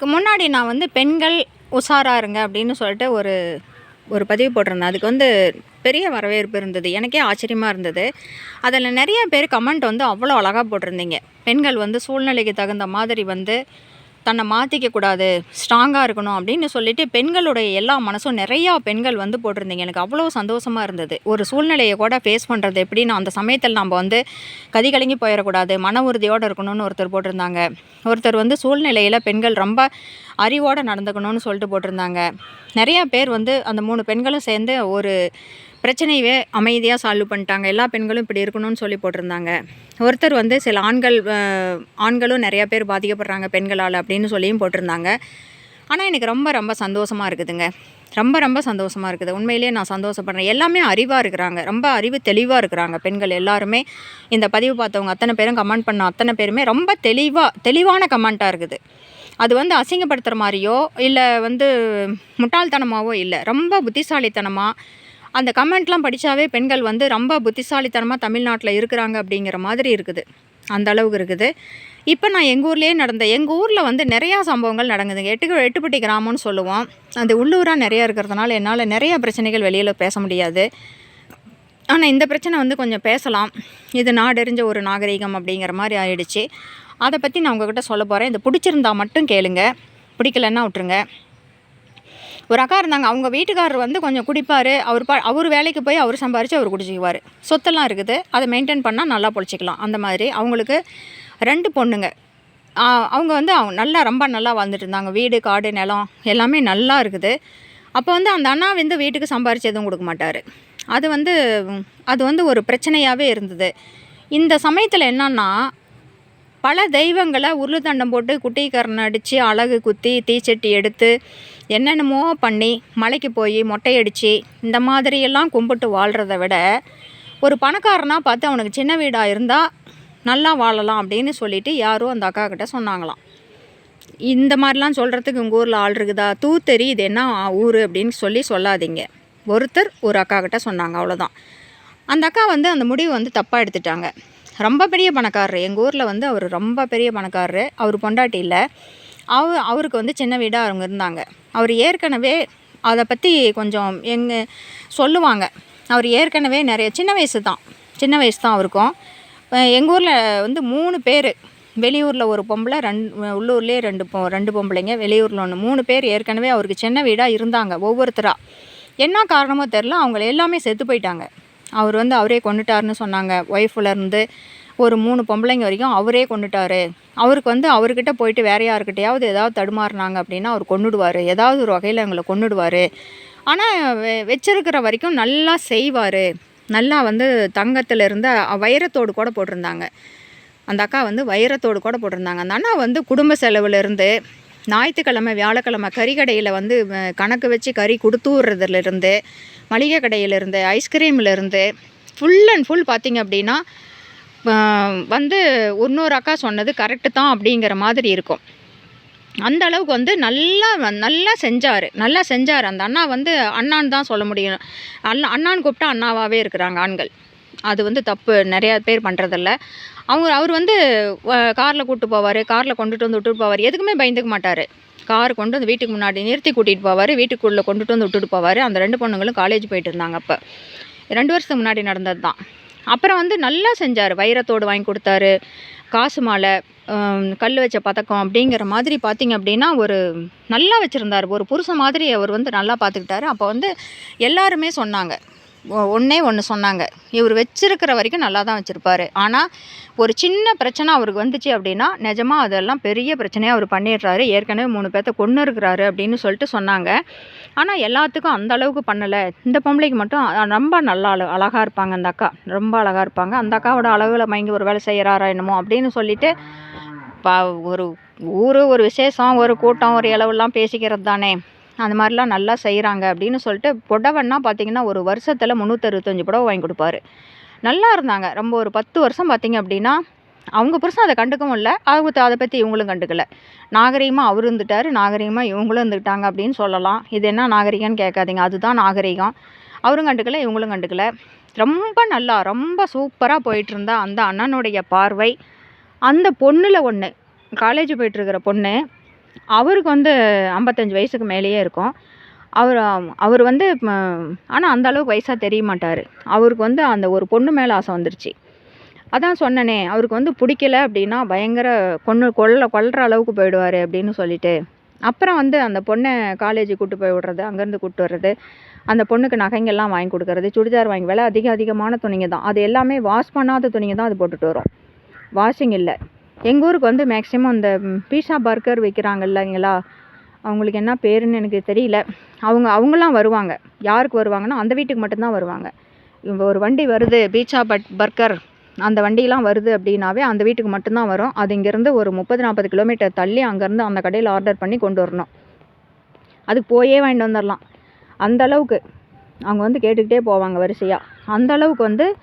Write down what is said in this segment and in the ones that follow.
இதுக்கு முன்னாடி நான் வந்து பெண்கள் உஷாராக இருங்க அப்படின்னு சொல்லிட்டு ஒரு ஒரு பதிவு போட்டிருந்தேன். அதுக்கு வந்து பெரிய வரவேற்பு இருந்தது. எனக்கே ஆச்சரியமாக இருந்தது. அதில் நிறைய பேர் கமெண்ட் வந்து அவ்வளோ அழகாக போட்டிருந்தீங்க. பெண்கள் வந்து சூழ்நிலைக்கு தகுந்த மாதிரி வந்து தன்னை மாற்றிக்க கூடாது ஸ்ட்ராங்காக இருக்கணும் அப்படின்னு சொல்லிட்டு பெண்களுடைய எல்லா மனசும் நிறையா பெண்கள் வந்து போட்டிருந்தீங்க. எனக்கு அவ்வளோ சந்தோஷமாக இருந்தது. ஒரு சூழ்நிலையை கூட ஃபேஸ் பண்ணுறது எப்படின்னு அந்த சமயத்தில் நம்ம வந்து கதி கலங்கி போயிடக்கூடாது மன உறுதியோடு இருக்கணும்னு ஒருத்தர் போட்டிருந்தாங்க. ஒருத்தர் வந்து சூழ்நிலையில் பெண்கள் ரொம்ப அறிவோடு நடந்துக்கணும்னு சொல்லிட்டு போட்டிருந்தாங்க. நிறையா பேர் வந்து அந்த மூணு பெண்களும் சேர்ந்து ஒரு பிரச்சனையவே அமைதியாக சால்வ் பண்ணிட்டாங்க. எல்லா பெண்களும் இப்படி இருக்கணும்னு சொல்லி போட்டிருந்தாங்க. ஒருத்தர் வந்து சில ஆண்கள் ஆண்களும் நிறையா பேர் பாதிக்கப்படுறாங்க பெண்களால் அப்படின்னு சொல்லியும் போட்டிருந்தாங்க. ஆனால் எனக்கு ரொம்ப ரொம்ப சந்தோஷமாக இருக்குதுங்க. ரொம்ப ரொம்ப சந்தோஷமாக இருக்குது. உண்மையிலேயே நான் சந்தோஷப்படுறேன். எல்லாமே அறிவாக இருக்கிறாங்க. ரொம்ப அறிவு தெளிவாக இருக்கிறாங்க பெண்கள் எல்லாருமே. இந்த பதிவு பார்த்தவங்க அத்தனை பேரும் கமெண்ட் பண்ண அத்தனை பேருமே ரொம்ப தெளிவாக தெளிவான கமெண்ட்டாக இருக்குது. அது வந்து அசிங்கப்படுத்துகிற மாதிரியோ இல்லை வந்து முட்டாள்தனமாவோ இல்லை. ரொம்ப புத்திசாலித்தனமாக அந்த கமெண்ட்லாம் படித்தாவே பெண்கள் வந்து ரொம்ப புத்திசாலித்தனமாக தமிழ்நாட்டில் இருக்கிறாங்க அப்படிங்கிற மாதிரி இருக்குது. அந்த அளவுக்கு இருக்குது. இப்போ நான் எங்கள் ஊர்லேயே நடந்த எங்கள் ஊரில் வந்து நிறையா சம்பவங்கள் நடக்குதுங்க எட்டு எட்டுப்பட்டி கிராமம்னு சொல்லுவோம். அது உள்ளூராக நிறையா இருக்கிறதுனால என்னால் நிறையா பிரச்சனைகள் வெளியில் பேச முடியாது. ஆனால் இந்த பிரச்சனை வந்து கொஞ்சம் பேசலாம். இது நாடறிஞ்ச ஒரு நாகரிகம் அப்படிங்கிற மாதிரி ஆயிடுச்சு. அதை பற்றி நான் உங்ககிட்ட சொல்ல போகிறேன் இது பிடிச்சிருந்தா மட்டும் கேளுங்க. பிடிக்கலன்னா விட்டுருங்க. ஒரு அக்கா இருந்தாங்க அவங்க வீட்டுக்காரர் வந்து கொஞ்சம் குடிப்பார். அவர் பா அவர் வேலைக்கு போய் அவர் சம்பாரித்து அவர் குடிச்சிக்குவார். சொத்தெல்லாம் இருக்குது. அதை மெயின்டைன் பண்ணால் நல்லா பொழைச்சிக்கலாம். அந்த மாதிரி அவங்களுக்கு ரெண்டு பொண்ணுங்க. அவங்க வந்து அவங்க நல்லா ரொம்ப நல்லா வாழ்ந்துட்டு இருந்தாங்க. வீடு காடு நிலம் எல்லாமே நல்லா இருக்குது. அப்போ வந்து அந்த அண்ணா வந்து வீட்டுக்கு சம்பாரித்து எதுவும் கொடுக்க மாட்டார். அது வந்து அது வந்து ஒரு பிரச்சனையாகவே இருந்தது. இந்த சமயத்தில் என்னன்னா பல தெய்வங்களை உருளு தண்டம் போட்டு குட்டிக்கரணை அடித்து அழகு குத்தி தீச்சட்டி எடுத்து என்னென்னமோ பண்ணி மலைக்கு போய் மொட்டையடித்து இந்த மாதிரியெல்லாம் கும்பிட்டு வாழ்கிறத விட ஒரு பணக்காரனாக பார்த்து அவனுக்கு சின்ன வீடாக இருந்தால் நல்லா வாழலாம் அப்படின்னு சொல்லிவிட்டு யாரோ அந்த அக்கா கிட்ட சொன்னாங்களாம். இந்த மாதிரிலாம் சொல்கிறதுக்கு உங்கள் ஊரில் ஆள் இருக்குதா? தூத்தெறி இது என்ன ஊர் அப்படின்னு சொல்லி சொல்லாதீங்க. ஒருத்தர் ஒரு அக்கா கிட்ட சொன்னாங்க அவ்வளோதான் அந்த அக்கா வந்து அந்த முடிவு வந்து தப்பாக எடுத்துட்டாங்க. ரொம்ப பெரிய பணக்காரரு. எங்கள் ஊரில் வந்து அவர் ரொம்ப பெரிய பணக்காரரு. அவர் பொண்டாட்டி இல்லை. அவ அவருக்கு வந்து சின்ன வீடாக அவங்க இருந்தாங்க. அவர் ஏற்கனவே அதை பற்றி கொஞ்சம் எங்க சொல்லுவாங்க. அவர் ஏற்கனவே நிறைய சின்ன வயசு தான். சின்ன வயசு தான் அவருக்கும். எங்கள் ஊரில் வந்து மூணு பேர். வெளியூரில் ஒரு பொம்பளை ரெண்டு உள்ளூர்லேயே ரெண்டு பொ ரெண்டு பொம்பளைங்க. வெளியூரில் ஒன்று மூணு பேர் ஏற்கனவே அவருக்கு சின்ன வீடாக இருந்தாங்க ஒவ்வொருத்தராக என்ன காரணமோ தெரில அவங்கள எல்லாமே செத்து போயிட்டாங்க. அவர் வந்து அவரே கொண்டுட்டாருன்னு சொன்னாங்க. ஒய்ஃப்லேருந்து ஒரு மூணு பொம்பளைங்க வரைக்கும் அவரே கொண்டுட்டாரு. அவருக்கு வந்து அவர்கிட்ட போயிட்டு வேற யாருக்கிட்டையாவது ஏதாவது தடுமாறுனாங்க அப்படின்னா அவர் கொன்னுடுவார். ஏதாவது ஒரு வகையில் எங்களை கொன்னுடுவார். ஆனால் வெ வச்சிருக்கிற வரைக்கும் நல்லா செய்வார். நல்லா வந்து தங்கத்தில் இருந்த வைரத்தோடு கூட போட்டிருந்தாங்க. அந்த அக்கா வந்து வைரத்தோடு கூட போட்டிருந்தாங்க. அந்த அண்ணா வந்து குடும்ப செலவுலேருந்து ஞாயிற்றுக்கிழமை வியாழக்கிழமை கறி கடையில் வந்து கணக்கு வச்சு கறி கொடுத்துட்றதுலேருந்து மளிகை கடையிலேருந்து ஐஸ்கிரீம்லேருந்து ஃபுல் அண்ட் ஃபுல் பார்த்திங்க அப்படின்னா வந்து இன்னொரு அக்கா சொன்னது கரெக்டு தான் அப்படிங்கிற மாதிரி இருக்கும். அந்த அளவுக்கு வந்து நல்லா நல்லா செஞ்சார். நல்லா செஞ்சார். அந்த அண்ணா வந்து அண்ணான்னு தான் சொல்ல முடியும். அண்ணா அண்ணான்னு கூப்பிட்டா அண்ணாவாகவே இருக்கிறாங்க ஆண்கள். அது வந்து தப்பு. நிறையா பேர் பண்ணுறதில்ல அவங்க அவர் வந்து காரில் கூப்பிட்டு போவார் காரில் கொண்டுட்டு வந்து விட்டுட்டு போவார். எதுக்குமே பயந்துக்க மாட்டார். கார் கொண்டு வந்து வீட்டுக்கு முன்னாடி நிறுத்தி கூட்டிகிட்டு போவார் வீட்டுக்குள்ளே கொண்டுட்டு வந்து விட்டுட்டு போவார். அந்த ரெண்டு பொண்ணுங்களும் காலேஜ் போயிட்டு இருந்தாங்க அப்போ. ரெண்டு வருஷத்துக்கு முன்னாடி நடந்தது தான் அப்புறம் வந்து நல்லா செஞ்சார். வைரத்தோடு வாங்கி கொடுத்தாரு. காசு மாலை கல் வச்ச பதக்கம் அப்படிங்கிற மாதிரி பார்த்திங்க அப்படின்னா ஒரு நல்லா வச்சுருந்தார். ஒரு புருஷன் மாதிரி அவர் வந்து நல்லா பார்த்துக்கிட்டாரு அப்போ வந்து எல்லாருமே சொன்னாங்க. ஒன்றே ஒன்று சொன்னாங்க. இவர் வச்சிருக்கிற வரைக்கும் நல்லா தான் வச்சுருப்பாரு. ஆனால் ஒரு சின்ன பிரச்சனை அவருக்கு வந்துச்சு அப்படின்னா நிஜமாக அதெல்லாம் பெரிய பிரச்சனையாக அவர் பண்ணிடுறாரு. ஏற்கனவே மூணு பேர்த்த கொண்டு இருக்கிறாரு அப்படின்னு சொல்லிட்டு சொன்னாங்க. ஆனால் எல்லாத்துக்கும் அந்த அளவுக்கு பண்ணலை. இந்த பொம்பளைக்கு மட்டும் ரொம்ப நல்லா அழகாக இருப்பாங்க அந்த அக்கா. ரொம்ப அழகாக இருப்பாங்க. அந்த அக்காவோட அளவில் மயங்கி ஒரு வேலை செய்கிறாரா என்னமோ அப்படின்னு சொல்லிட்டு பா ஒரு ஊர் ஒரு விசேஷம் ஒரு கூட்டம் ஒரு இளவுலாம் பேசிக்கிறது தானே. அந்த மாதிரிலாம் நல்லா செய்கிறாங்க அப்படின்னு சொல்லிட்டு புடவைன்னா பார்த்தீங்கன்னா ஒரு வருஷத்தில் முந்நூற்றறுபத்தஞ்சு புடவை வாங்கி கொடுப்பாரு. நல்லா இருந்தாங்க. ரொம்ப ஒரு பத்து வருஷம் பார்த்தீங்க அப்படின்னா அவங்க புருஷன் அதை கண்டுக்கவும் இல்லை. அவங்க அதை பற்றி இவங்களும் கண்டுக்கல. நாகரீகமாக அவர் இருந்துட்டார். நாகரீகமாக இவங்களும் இருந்துக்கிட்டாங்க அப்படின்னு சொல்லலாம். இது என்ன நாகரிகம்னு கேட்காதீங்க. அதுதான் நாகரிகம். அவரும் கண்டுக்கல இவங்களும் கண்டுக்கல. ரொம்ப நல்லா ரொம்ப சூப்பராக போயிட்டுருந்தா அந்த அண்ணனுடைய பார்வை. அந்த பொண்ணில் ஒன்று காலேஜ் போயிட்டுருக்கிற பொண்ணு அவருக்கு வந்து ஐம்பத்தஞ்சு வயசுக்கு மேலேயே இருக்கும். அவர் அவர் வந்து ஆனால் அந்த அளவுக்கு வயசாக தெரிய மாட்டார். அவருக்கு வந்து அந்த ஒரு பொண்ணு மேலே ஆசை வந்துருச்சு. அதான் சொன்னனே அவருக்கு வந்து பிடிக்கல அப்படின்னா பயங்கர கொன்று கொள்ள கொல்ற அளவுக்கு போயிடுவார் அப்படின்னு சொல்லிட்டு. அப்புறம் வந்து அந்த பொண்ணை காலேஜுக்கு கூட்டு போய் விடுறது அங்கேருந்து கூப்பிட்டு வர்றது அந்த பொண்ணுக்கு நகைங்கெல்லாம் வாங்கி கொடுக்கறது சுடிதார் வாங்கி விலை அதிக அதிகமான துணிங்க தான். அது எல்லாமே வாஷ் பண்ணாத துணிங்க தான் அது போட்டுட்டு வரும். வாஷிங் இல்லை. எங்கள் ஊருக்கு வந்து மேக்ஸிமம் இந்த பீஸா பர்கர் விற்கிறாங்க இல்லைங்களா அவங்களுக்கு என்ன பேருன்னு எனக்கு தெரியல. அவங்க அவங்களாம் வருவாங்க. யாருக்கு வருவாங்கன்னா அந்த வீட்டுக்கு மட்டும்தான் வருவாங்க. இப்போ ஒரு வண்டி வருது பீட்சா பட் பர்கர் அந்த வண்டியெலாம் வருது அப்படின்னாவே அந்த வீட்டுக்கு மட்டும்தான் வரும். அது இங்கேருந்து ஒரு முப்பது நாற்பது கிலோமீட்டர் தள்ளி அங்கேருந்து அந்த கடையில் ஆர்டர் பண்ணி கொண்டு வரணும். அதுக்கு போயே வாங்கிட்டு வந்துடலாம் அந்த அளவுக்கு அவங்க வந்து கேட்டுக்கிட்டே போவாங்க வரிசையாக அந்த அளவுக்கு வந்து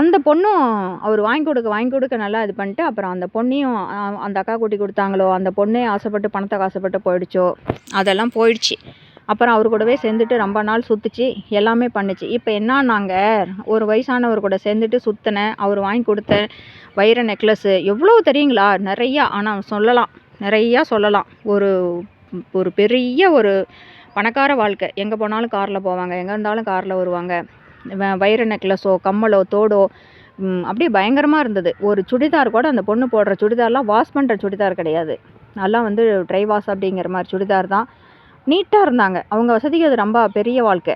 அந்த பொண்ணும் அவர் வாங்கி கொடுக்க வாங்கி கொடுக்க நல்லா இது பண்ணிட்டு அப்புறம் அந்த பொண்ணையும் அந்த அக்கா கூட்டி கொடுத்தாங்களோ அந்த பொண்ணே ஆசைப்பட்டு பணத்தை ஆசைப்பட்டு போயிடுச்சோ அதெல்லாம் போயிடுச்சு. அப்புறம் அவர் கூடவே சேர்ந்துட்டு ரொம்ப நாள் சுற்றுச்சு எல்லாமே பண்ணுச்சு. இப்போ என்னன்னாங்க ஒரு வயசானவர் கூட சேர்ந்துட்டு சுற்றினேன் அவர் வாங்கி கொடுத்த வைர நெக்லஸ்ஸு எவ்வளோ தெரியுங்களா? நிறையா ஆனால் சொல்லலாம் நிறையா சொல்லலாம். ஒரு ஒரு பெரிய ஒரு பணக்கார வாழ்க்கை. எங்கே போனாலும் காரில் போவாங்க எங்கே இருந்தாலும் காரில் வருவாங்க. வைர நெக்லஸோ கம்மலோ தோடோ அப்படியே பயங்கரமாக இருந்தது. ஒரு சுடிதார் கூட அந்த பொண்ணு போடுற சுடிதார்லாம் வாஷ் பண்ணுற சுடிதார் கிடையாது. நல்லா வந்து ட்ரை வாஷ் அப்படிங்கிற மாதிரி சுடிதார் தான். நீட்டாக இருந்தாங்க. அவங்க வசதிக்கு அது ரொம்ப பெரிய வாழ்க்கை.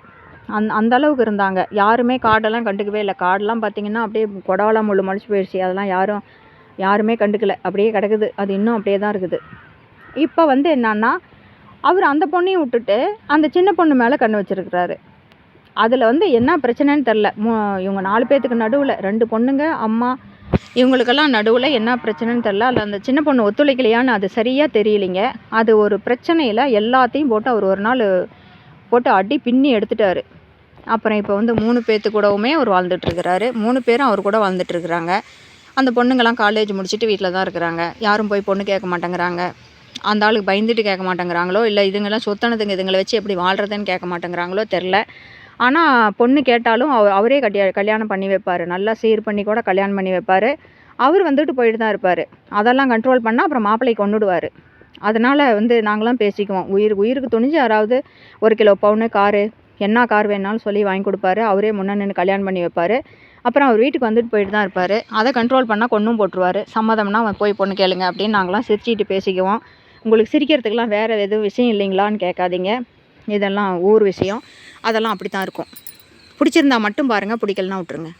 அந் அந்த அளவுக்கு இருந்தாங்க. யாருமே காடெல்லாம் கண்டுக்கவே இல்லை. காடெல்லாம் பார்த்தீங்கன்னா அப்படியே கொடவெல்லாம் முள்ளு மலிச்சு போயிடுச்சு. அதெல்லாம் யாரும் யாருமே கண்டுக்கல. அப்படியே கிடக்குது. அது இன்னும் அப்படியே தான் இருக்குது. இப்போ வந்து என்னன்னா அவர் அந்த பொண்ணையும் விட்டுட்டு அந்த சின்ன பொண்ணு மேலே கண்ணு வச்சிருக்கிறாரு. அதில் வந்து என்ன பிரச்சனைன்னு தெரில மு இவங்க நாலு பேர்த்துக்கு நடுவில் ரெண்டு பொண்ணுங்க அம்மா இவங்களுக்கெல்லாம் நடுவில் என்ன பிரச்சனைன்னு தெரில அதில் அந்த சின்ன பொண்ணு ஒத்துழைக்கலையான்னு அது சரியாக தெரியலைங்க. அது ஒரு பிரச்சனையில் எல்லாத்தையும் போட்டு அவர் ஒரு நாள் போட்டு அடி பின்னி எடுத்துட்டார். அப்புறம் இப்போ வந்து மூணு பேர்த்து கூடவுமே அவர் வாழ்ந்துட்டுருக்கிறாரு மூணு பேரும் அவர் கூட வாழ்ந்துட்டு இருக்கிறாங்க. அந்த பொண்ணுங்கள்லாம் காலேஜ் முடிச்சுட்டு வீட்டில் தான் இருக்கிறாங்க. யாரும் போய் பொண்ணு கேட்க மாட்டேங்கிறாங்க. அந்த ஆளுக்கு பயந்துட்டு கேட்க மாட்டேங்கிறாங்களோ இல்லை இதுங்கெல்லாம் சொத்தனதுங்க இதுங்களை வச்சு எப்படி வாழ்கிறதுன்னு கேட்க மாட்டேங்கிறாங்களோ தெரில ஆனால் பொண்ணு கேட்டாலும் அவ அவரே கட்டி கல்யாணம் பண்ணி வைப்பார். நல்லா சீர் பண்ணி கூட கல்யாணம் பண்ணி வைப்பார். அவர் வந்துட்டு போயிட்டு தான் இருப்பார். அதெல்லாம் கண்ட்ரோல் பண்ணால் அப்புறம் மாப்பிள்ளை கொண்டுடுவார். அதனால் வந்து நாங்களாம் பேசிக்குவோம். உயிர் உயிருக்கு துணிஞ்சு யாராவது ஒரு கிலோ பவுனு காரு என்ன கார் வேணாலும் சொல்லி வாங்கி கொடுப்பாரு. அவரே முன்னே நின்று கல்யாணம் பண்ணி வைப்பார். அப்புறம் அவர் வீட்டுக்கு வந்துட்டு போயிட்டு தான் இருப்பார். அதை கண்ட்ரோல் பண்ணால் கொன்னும் போட்டுருவார். சம்மதம்னா அவன் போய் பொண்ணு கேளுங்க அப்படின்னு நாங்களாம் சிரிச்சிட்டு பேசிக்குவோம். உங்களுக்கு சிரிக்கிறதுக்கெலாம் வேறு எதுவும் விஷயம் இல்லைங்களான்னு கேட்காதீங்க. இதெல்லாம் ஊர் விஷயம். அதெல்லாம் அப்படி தான் இருக்கும். பிடிச்சிருந்தா மட்டும் பாருங்கள் பிடிக்கலனா விட்ருங்க